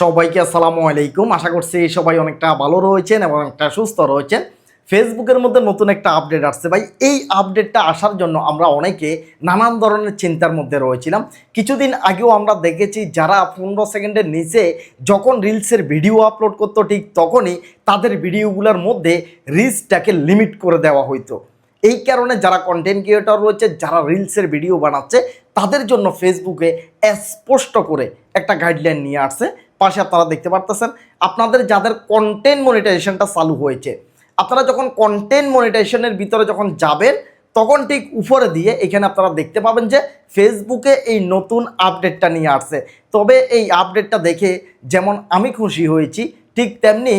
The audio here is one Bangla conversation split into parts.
সবাইকে আসসালামু আলাইকুম। আশা করছি সবাই অনেকটা ভালো রয়েছেন এবং অনেকটা সুস্থ রয়েছেন। ফেসবুকের মধ্যে নতুন একটা আপডেট আসছে ভাই। এই আপডেটটা আসার জন্য আমরা অনেকে নানান ধরনের চিন্তার মধ্যে রয়েছিলাম। কিছুদিন আগেও আমরা দেখেছি যারা পনেরো সেকেন্ডের নিচে যখন রিলসের ভিডিও আপলোড করতো ঠিক তখনই তাদের ভিডিওগুলোর মধ্যে রিলসটাকে লিমিট করে দেওয়া হইতো। এই কারণে যারা কন্টেন্ট ক্রিয়েটর রয়েছে, যারা রিলসের ভিডিও বানাচ্ছে, তাদের জন্য ফেসবুকে স্পষ্ট করে একটা গাইডলাইন নিয়ে আসছে। পাশে আপনারা দেখতে পারতেছেন, আপনাদের যাদের কন্টেন্ট মনিটাইজেশনটা চালু হয়েছে, আপনারা যখন কন্টেন্ট মনিটাইজেশনের ভিতরে যখন যাবেন, তখন ঠিক উপরে দিয়ে এখানে আপনারা দেখতে পাবেন যে ফেসবুকে এই নতুন আপডেটটা নিয়ে আসছে। তবে এই আপডেটটা দেখে যেমন আমি খুশি হয়েছি, ঠিক তেমনি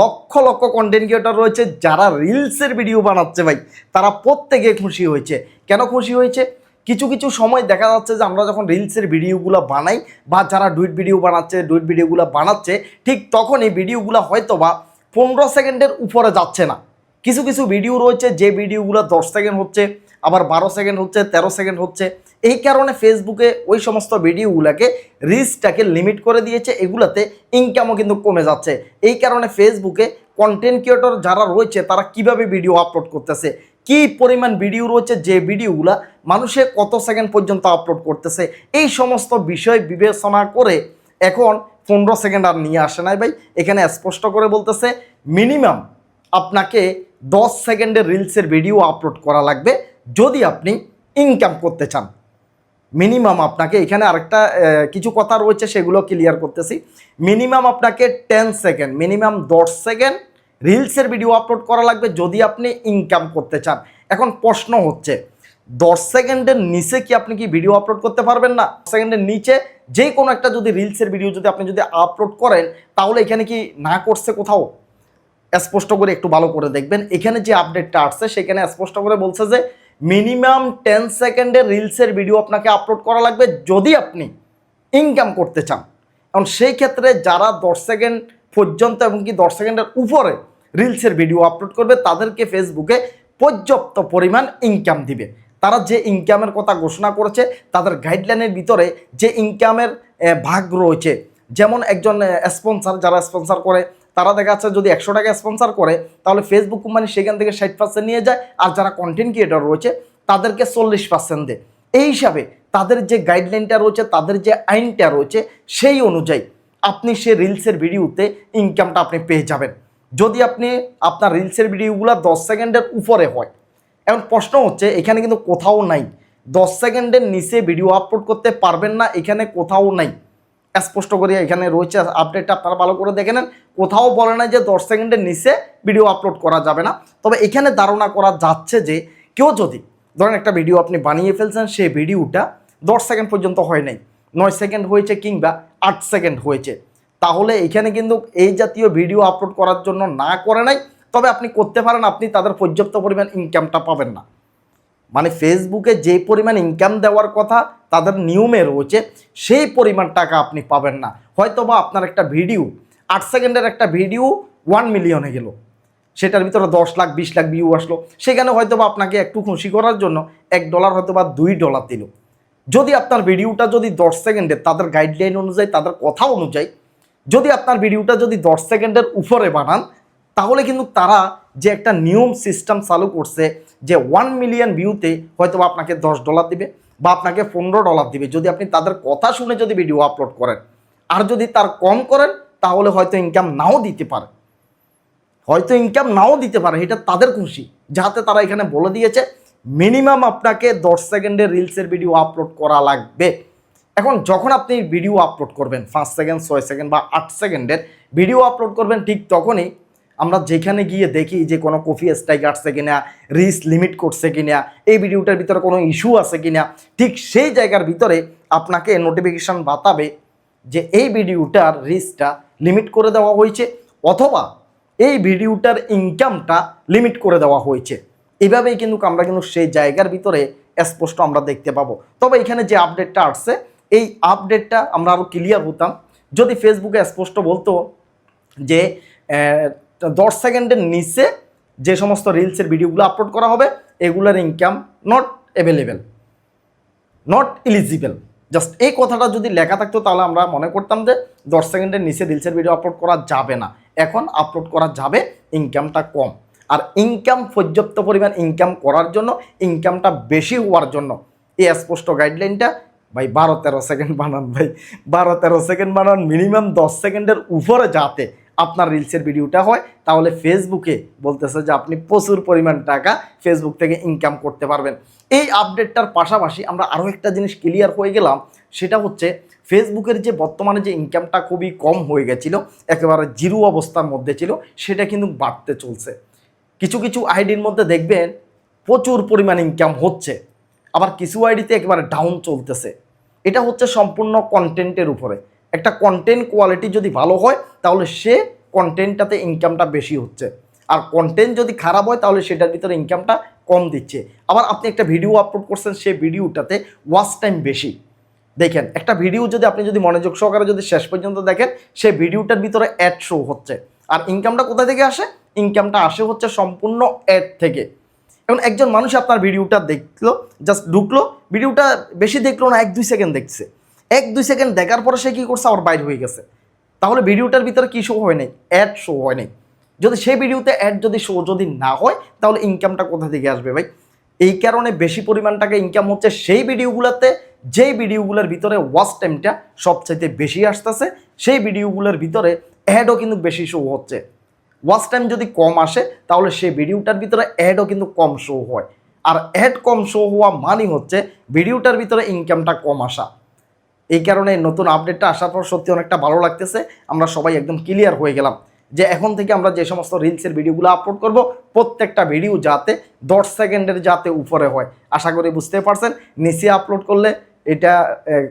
লক্ষ লক্ষ কন্টেন্ট ক্রিয়েটর রয়েছে, যারা রিলসের ভিডিও বানাচ্ছে ভাই, তারা প্রত্যেকে খুশি হয়েছে। কেন খুশি হয়েছে? কিছু কিছু সময় দেখা যাচ্ছে যে আমরা যখন রিলসের ভিডিওগুলো বানাই বা যারা ডুইট ভিডিও বানাচ্ছে, ডুইট ভিডিওগুলো বানাচ্ছে, ঠিক তখন এই ভিডিওগুলো হয়তো বা পনেরো সেকেন্ডের উপরে যাচ্ছে না। কিছু কিছু ভিডিও রয়েছে যে ভিডিওগুলো দশ সেকেন্ড হচ্ছে, আবার বারো সেকেন্ড হচ্ছে, তেরো সেকেন্ড হচ্ছে। এই কারণে ফেসবুকে ওই সমস্ত ভিডিওগুলোকে রিস্কটাকে লিমিট করে দিয়েছে, এগুলাতে ইনকামও কিন্তু কমে যাচ্ছে। এই কারণে ফেসবুকে কন্টেন্ট ক্রিয়েটর যারা রয়েছে, তারা কীভাবে ভিডিও আপলোড করতেছে? কি পরিমাণ ভিডিও রয়েছে? যে ভিডিওগুলা মানুষে কত সেকেন্ড পর্যন্ত আপলোড করতেছে, এই সমস্ত বিষয় বিবেচনা করে এখন পনেরো সেকেন্ড আর নিয়ে আসে নাই ভাই। এখানে স্পষ্ট করে বলতেছে মিনিমাম আপনাকে দশ সেকেন্ডের রিলসের ভিডিও আপলোড করা লাগবে যদি আপনি ইনকাম করতে চান। মিনিমাম আপনাকে, এখানে আরেকটা কিছু কথা রয়েছে, সেগুলো ক্লিয়ার করতেছি। মিনিমাম আপনাকে টেন সেকেন্ড মিনিমাম দশ সেকেন্ড রিলসের ভিডিও আপলোড করা লাগবে যদি আপনি ইনকাম করতে চান। এখন প্রশ্ন হচ্ছে দশ সেকেন্ডের নিচে কি আপনি কি ভিডিও আপলোড করতে পারবেন না? সেকেন্ডের নিচে যে কোনো একটা যদি রিলসের ভিডিও যদি আপনি যদি আপলোড করেন, তাহলে এখানে কি না করছে কোথাও? স্পষ্ট করে একটু ভালো করে দেখবেন। এখানে যে আপডেটটা আসছে, সেখানে স্পষ্ট করে বলছে যে মিনিমাম টেন সেকেন্ডের রিলসের ভিডিও আপনাকে আপলোড করা লাগবে যদি আপনি ইনকাম করতে চান। এখন সেই ক্ষেত্রে যারা দশ সেকেন্ড পর্যন্ত এবং কি দশ সেকেন্ডের উপরে রিলসের ভিডিও আপলোড করবে, তাদেরকে ফেসবুকে পর্যাপ্ত পরিমাণ ইনকাম দিবে। তারা যে ইনকামের কথা ঘোষণা করেছে, তাদের গাইডলাইনের ভিতরে যে ইনকামের ভাগ রয়েছে। যেমন একজন স্পন্সার যারা স্পন্সার করে, তারা দেখা যাচ্ছে যদি একশো টাকা স্পন্সার করে, তাহলে ফেসবুক কোম্পানি সেখান থেকে ষাট পার্সেন্ট নিয়ে যায়, আর যারা কন্টেন্ট ক্রিয়েটর রয়েছে, তাদেরকে চল্লিশ পার্সেন্ট দেয়। এই হিসাবে তাদের যে গাইডলাইনটা রয়েছে, তাদের যে আইনটা রয়েছে, সেই অনুযায়ী আপনি সে রিলসের ভিডিওতে ইনকামটা আপনি পেয়ে যাবেন। যদি আপনি আপনার রিলসের ভিডিওগুলো দশ সেকেন্ডের উপরে হয় এখন প্রশ্ন হচ্ছে, এখানে কিন্তু কোথাও নাই। দশ সেকেন্ডের নিচে ভিডিও আপলোড করতে পারবেন না, এখানে কোথাও নাই। স্পষ্ট করে এখানে রয়েছে আপডেটটা আপনারা ভালো করে দেখে নেন। কোথাও বলে না যে দশ সেকেন্ডের নিচে ভিডিও আপলোড করা যাবে না। তবে এখানে ধারণা করা যাচ্ছে যে, কেউ যদি, ধরেন একটা ভিডিও আপনি বানিয়ে ফেলছেন, সেই ভিডিওটা দশ সেকেন্ড পর্যন্ত হয় নাই। নয় সেকেন্ড হয়েছে কিংবা আট সেকেন্ড হয়েছে। তাহলে এখানে কিন্তু এই জাতীয় ভিডিও আপলোড করার জন্য না করে নাই তবে আপনি করতে পারেন, আপনি তাদের পর্যাপ্ত পরিমাণ ইনকামটা পাবেন না। মানে ফেসবুকে যে পরিমাণ ইনকাম দেওয়ার কথা, তাদের নিয়মে রয়েছে, সেই পরিমাণ টাকা আপনি পাবেন না। হয়তো বা আপনার একটা ভিডিও আট সেকেন্ডের একটা ভিডিও ওয়ান মিলিয়নে গেল। সেটার ভিতরে দশ লাখ, বিশ লাখ ভিউ আসলো। সেখানে হয়তো বা আপনাকে একটু খুশি করার জন্য এক ডলার হয়তো বা দুই ডলার দিল। যদি আপনার ভিডিওটা যদি দশ সেকেন্ডের, তাদের গাইডলাইন অনুযায়ী, তাদের কথা অনুযায়ী, যদি আপনার ভিডিওটা যদি দশ সেকেন্ডের উপরে বানান তাহলে কিন্তু তারা যে একটা নিয়ম সিস্টেম চালু করছে, যে ওয়ান মিলিয়ন ভিউতে হয়তো আপনাকে দশ ডলার দিবে বা আপনাকে পনেরো ডলার দিবে। যদি আপনি তাদের কথা শুনে যদি ভিডিও আপলোড করেন, আর যদি তার কম করেন, তাহলে হয়তো ইনকাম নাও দিতে পারে। হয়তো ইনকাম নাও দিতে পারে, এটা তাদের খুশি। যাতে তারা এখানে বলে দিয়েছে মিনিমাম আপনাকে দশ সেকেন্ডের রিলসের ভিডিও আপলোড করা লাগবে। এখন যখন আপনি ভিডিও আপলোড করবেন, পাঁচ সেকেন্ড, ছয় সেকেন্ড বা আট সেকেন্ডের ভিডিও আপলোড করবেন, ঠিক তখনই আমরা যেখানে গিয়ে দেখি যে কোনো কফি স্ট্রাইক আসছে কিনা, রিস লিমিট করছে কিনা, এই ভিডিওটার ভিতরে কোনো ইস্যু আছে কিনা, ঠিক সেই জায়গার ভিতরে আপনাকে নোটিফিকেশান বাতাবে যে এই ভিডিওটার রিস্কটা লিমিট করে দেওয়া হয়েছে অথবা এই ভিডিওটার ইনকামটা লিমিট করে দেওয়া হয়েছে। এভাবেই কিন্তু আমরা কিন্তু সেই জায়গার ভিতরে স্পষ্ট আমরা দেখতে পাবো। তবে এখানে যে আপডেটটা আসছে, এই আপডেটটা আমরা আরও ক্লিয়ার হতাম। যদি ফেসবুকে স্পষ্ট বলতো যে দশ সেকেন্ডের নিচে যে সমস্ত রিলসের ভিডিওগুলো আপলোড করা হবে, এগুলোর income not available not eligible just এই কথাটা যদি লেখা থাকতো, তাহলে আমরা মনে করতাম যে দশ সেকেন্ডের নিচে রিলসের ভিডিও আপলোড করা যাবে না। এখন আপলোড করা যাবে ইনকামটা কম। আর ইনকাম পর্যাপ্ত পরিমাণ ইনকাম করার জন্য ইনকামটা বেশি হওয়ার জন্য এই স্পষ্ট গাইডলাইনটা ভাই, বারো তেরো সেকেন্ড বানান, ভাই। বারো তেরো সেকেন্ড বানান মিনিমাম দশ সেকেন্ডের উপরে যাতে আপনার রিলসের ভিডিওটা হয়, তাহলে ফেসবুকে বলতেছে যে আপনি প্রচুর পরিমাণ টাকা ফেসবুক থেকে ইনকাম করতে পারবেন। এই আপডেটটার পাশাপাশি আমরা আরও একটা জিনিস ক্লিয়ার হয়ে গেলাম, সেটা হচ্ছে ফেসবুকের যে বর্তমানে যে ইনকামটা খুবই কম হয়ে গেছিল, একেবারে জিরো অবস্থার মধ্যে ছিল, সেটা কিন্তু বাড়তে চলছে। কিছু কিছু আইডির মধ্যে দেখবেন প্রচুর পরিমাণ ইনকাম হচ্ছে, আবার কিছু আইডিতে একেবারে ডাউন চলতেছে। এটা হচ্ছে সম্পূর্ণ কন্টেন্টের উপরে। একটা কন্টেন্ট কোয়ালিটি যদি ভালো হয়, তাহলে সে কন্টেন্টটাতে ইনকামটা বেশি হচ্ছে। আর কন্টেন্ট যদি খারাপ হয়, তাহলে সেটার ভিতরে ইনকামটা কম দিচ্ছে। আবার আপনি একটা ভিডিও আপলোড করছেন, সেই ভিডিওটাতে ওয়াচ টাইম বেশি। দেখেন, একটা ভিডিও যদি আপনি যদি মনোযোগ সহকারে যদি শেষ পর্যন্ত দেখেন, সেই ভিডিওটার ভিতরে অ্যাড শো হচ্ছে। আর ইনকামটা কোথা থেকে আসে? ইনকামটা আসে হচ্ছে সম্পূর্ণ অ্যাড থেকে। এখন একজন মানুষ আপনার ভিডিওটা দেখল জাস্ট ঢুকলো ভিডিওটা বেশি দেখল না, এক দুই সেকেন্ড দেখছে। এক, দুই সেকেন্ড দেখার পরে সে কী করছে? আবার বাইর হয়ে গেছে। তাহলে ভিডিওটার ভিতরে কী শো হয় নাই? অ্যাড শো হয় নাই। যদি সেই ভিডিওতে অ্যাড যদি শো যদি না হয়, তাহলে ইনকামটা কোথা থেকে আসবে ভাই? এই কারণে বেশি পরিমাণ টাকা ইনকাম হচ্ছে সেই ভিডিওগুলোতে, যেই ভিডিওগুলোর ভিতরে ওয়াচ টাইমটা সবচাইতে বেশি আসতেছে, সেই ভিডিওগুলোর ভিতরে অ্যাডও কিন্তু বেশি শো হচ্ছে। ওয়াচ টাইম যদি কম আসে, তাহলে সেই ভিডিওটার ভিতরে অ্যাডও কিন্তু কম শো হয়। আর অ্যাড কম শো হওয়া মানে হচ্ছে, ভিডিওটার ভিতরে ইনকামটা কম আসা। এই কারণে নতুন আপডেটটা আসার পর সত্যি অনেকটা ভালো লাগতেছে। আমরা সবাই একদম ক্লিয়ার হয়ে গেলাম যে এখন থেকে আমরা যে সমস্ত রিলসের ভিডিওগুলো আপলোড করব, প্রত্যেকটা ভিডিও যাতে দশ সেকেন্ডের যাতে উপরে হয়। আশা করি বুঝতে পারছেন, নিচে আপলোড করলে এটা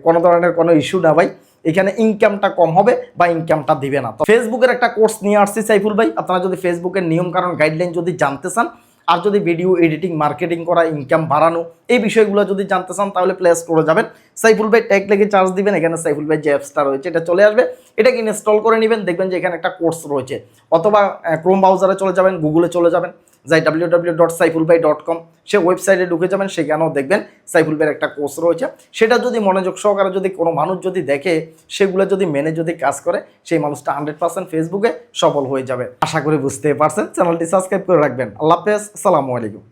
কোনো ধরনের কোনো ইস্যু না ভাই। এখানে ইনকামটা কম হবে বা ইনকামটা দিবে না। তো ফেসবুকের একটা কোর্স নিয়ে আসছি, সাইফুল ভাই। আপনারা যদি ফেসবুকের নিয়ম কারণ গাইডলাইন যদি জানতে চান আর যদি ভিডিও এডিটিং মার্কেটিং করা ইনকাম বাড়ানো, এই বিষয়গুলো যদি জানতে চান, তাহলে প্লেস করে যাবেন। সাইফুল ভাই ট্যাগ লেগে চার্জ দিবেন, এখানে সাইফুল ভাই যে অ্যাপসটা রয়েছে, এটা চলে আসবে। এটাকে ইনস্টল করে নেবেন, দেখবেন যে এখানে একটা কোর্স রয়েছে। অথবা ক্রোম ব্রাউজারে চলে যাবেন গুগলে চলে যাবেন। যাই ডাব্লিউ ডাব্লিউ ডট সাইফুল ভাই ডট কম সে ওয়েবসাইটে ঢুকে যাবেন, সেখানেও দেখবেন সাইফুল ভাইয়ের একটা কোর্স রয়েছে। সেটা যদি মনোযোগ সহকারে যদি কোনো মানুষ যদি দেখে, সেগুলো যদি মেনে যদি কাজ করে, সেই মানুষটা হান্ড্রেড পার্সেন্ট ফেসবুকে সফল হয়ে যাবে। আশা করি বুঝতে পারছেন চ্যানেলটি সাবস্ক্রাইব করে রাখবেন। আল্লাহ হাফেজ, আসসালামু আলাইকুম।